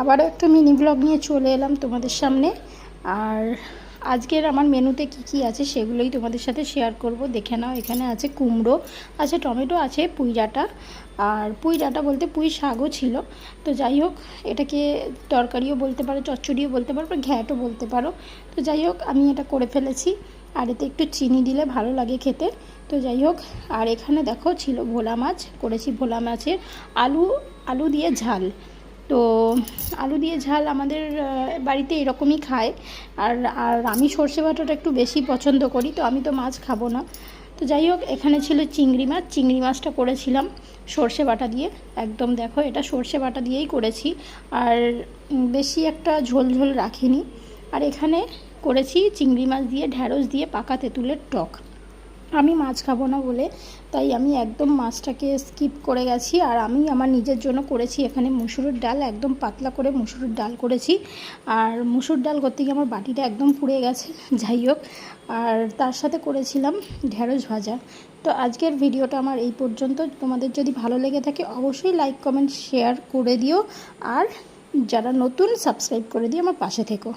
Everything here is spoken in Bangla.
আবারও একটা মিনি ব্লগ নিয়ে চলে এলাম তোমাদের সামনে। আর আজকের আমার মেনুতে কি কি আছে সেগুলোই তোমাদের সাথে শেয়ার করব। দেখে নাও, এখানে আছে কুমড়ো, আছে টমেটো, আছে পুঁই ডাঁটা। আর পুঁই ডাঁটা বলতে পুঁই শাকও ছিল। তো যাই হোক, এটাকে তরকারিও বলতে পারো, চচ্চড়িও বলতে পারো ঘ্যাটও বলতে পারো। তো যাই হোক, আমি এটা করে ফেলেছি। আর এতে একটু চিনি দিলে ভালো লাগে খেতে। তো যাই হোক, আর এখানে দেখো ছিল ভোলা মাছ, করেছি ভোলা মাছের আলু আলু দিয়ে ঝাল। তো আলু দিয়ে ঝাল আমাদের বাড়িতে এরকমই খায়। আর আর আমি সর্ষে বাটাটা একটু বেশি পছন্দ করি, তো আমি তো মাছ খাব না। তো যাই হোক, এখানে ছিল চিংড়ি মাছ, চিংড়ি মাছটা করেছিলাম সর্ষে বাটা দিয়ে। একদম দেখো, এটা সর্ষে বাটা দিয়েই করেছি। আর বেশি একটা ঝোল ঝোল রাখিনি। আর এখানে করেছি চিংড়ি মাছ দিয়ে, ঢ্যাঁড়স দিয়ে পাকা তেঁতুলের টক। আমি মাছ খাব না বলে, তাই আমি একদম মাছটাকে স্কিপ করে গেছি। আর আমি আমার নিজের জন্য করেছি এখানে মুসুরের ডাল, একদম পাতলা করে মুসুরের ডাল করেছি। আর মুসুর ডাল করতে গিয়ে আমার বাটিটা একদম পুড়ে গেছে, যাই হোক। আর তার সাথে করেছিলাম ঢেঁড়স ভাজা। তো আজকের ভিডিওটা আমার এই পর্যন্ত। তোমাদের যদি ভালো লেগে থাকে, অবশ্যই লাইক কমেন্ট শেয়ার করে দিও। আর যারা নতুন সাবস্ক্রাইব করে দিও আমার পাশে থেকো।